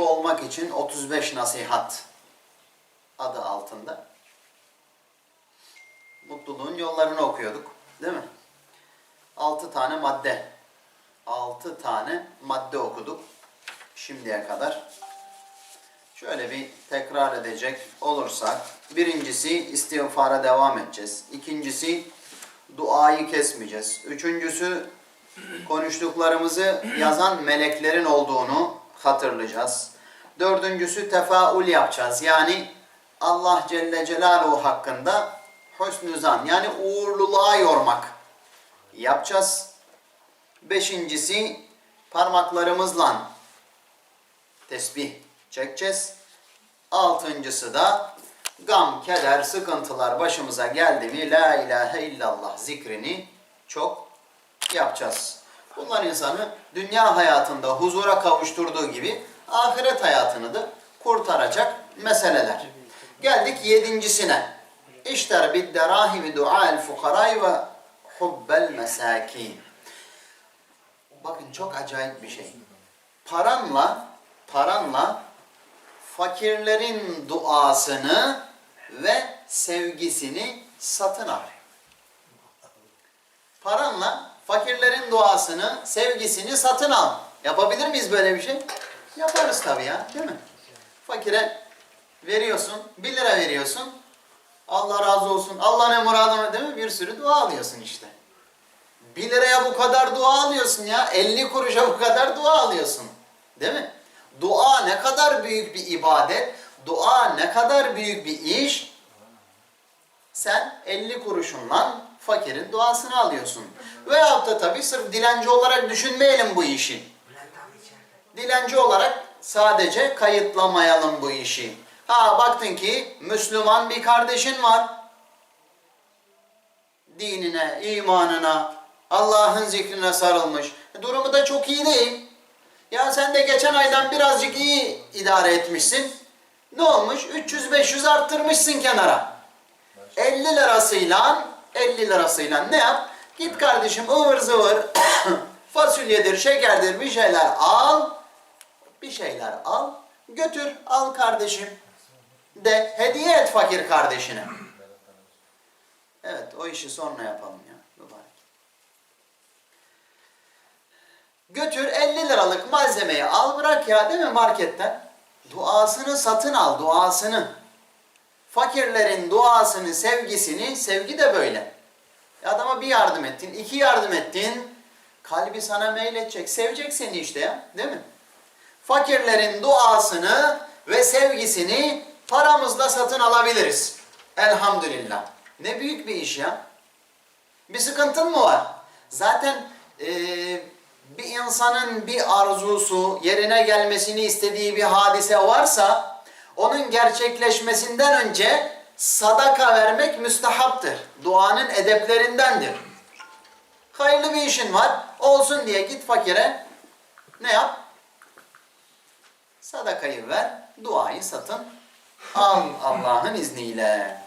mutlu olmak için 35 nasihat adı altında mutluluğun yollarını okuyorduk. Değil mi? 6 tane madde. 6 tane madde okuduk şimdiye kadar. Şöyle bir tekrar edecek olursak, birincisi istiğfara devam edeceğiz. İkincisi duayı kesmeyeceğiz. Üçüncüsü konuştuklarımızı yazan meleklerin olduğunu hatırlayacağız. Dördüncüsü tefaul yapacağız. Yani Allah Celle Celaluhu hakkında husnü zan yani uğurluluğa yormak yapacağız. Beşincisi parmaklarımızla tesbih çekeceğiz. Altıncısı da gam, keder, sıkıntılar başımıza geldi mi La ilahe illallah zikrini çok yapacağız. Bunlar insanı dünya hayatında huzura kavuşturduğu gibi ahiret hayatını da kurtaracak meseleler. Geldik yedincisine. İşler bid derahimi dua'el fukaray ve hubbel mesakin. Bakın çok acayip bir şey. Paranla, paranla fakirlerin duasını ve sevgisini satın al. Paranla fakirlerin duasını, sevgisini satın al. Yapabilir miyiz böyle bir şey? Yaparız tabii ya, değil mi? Fakire veriyorsun, 1 lira veriyorsun. Allah razı olsun, Allah ne muradına değil mi? Bir sürü dua alıyorsun işte. 1 liraya bu kadar dua alıyorsun ya. 50 kuruşa bu kadar dua alıyorsun. Değil mi? Dua ne kadar büyük bir ibadet. Dua ne kadar büyük bir iş. Sen 50 kuruşunla fakirin duasını alıyorsun. Veyahut da tabii sırf dilenci olarak düşünmeyelim bu işi. Dilenci olarak sadece kayıtlamayalım bu işi. Ha baktın ki Müslüman bir kardeşin var. Dinine, imanına, Allah'ın zikrine sarılmış. Durumu da çok iyi değil. Ya sen de geçen aydan birazcık iyi idare etmişsin. Ne olmuş? 300-500 arttırmışsın kenara. 50 lirasıyla 50 lirasıyla ne yap? Git kardeşim ıvır zıvır fasulyedir, şekerdir bir şeyler al. Bir şeyler al. Götür al kardeşim. De hediye et fakir kardeşine. Evet o işi sonra yapalım ya. Mübarek. Götür 50 liralık malzemeyi al bırak ya değil mi marketten? Duasını satın al duasını. Fakirlerin duasını, sevgisini, sevgi de böyle. Adama bir yardım ettin, iki yardım ettin. Kalbi sana meyledecek, sevecek seni işte ya değil mi? Fakirlerin duasını ve sevgisini paramızla satın alabiliriz. Elhamdülillah. Ne büyük bir iş ya. Bir sıkıntın mı var? Zaten eee, bir insanın bir arzusu, yerine gelmesini istediği bir hadise varsa onun gerçekleşmesinden önce sadaka vermek müstehaptır. Duanın edeplerindendir. Hayırlı bir işin var, olsun diye git fakire ne yap? Sadakayı ver, duayı satın al Allah'ın izniyle.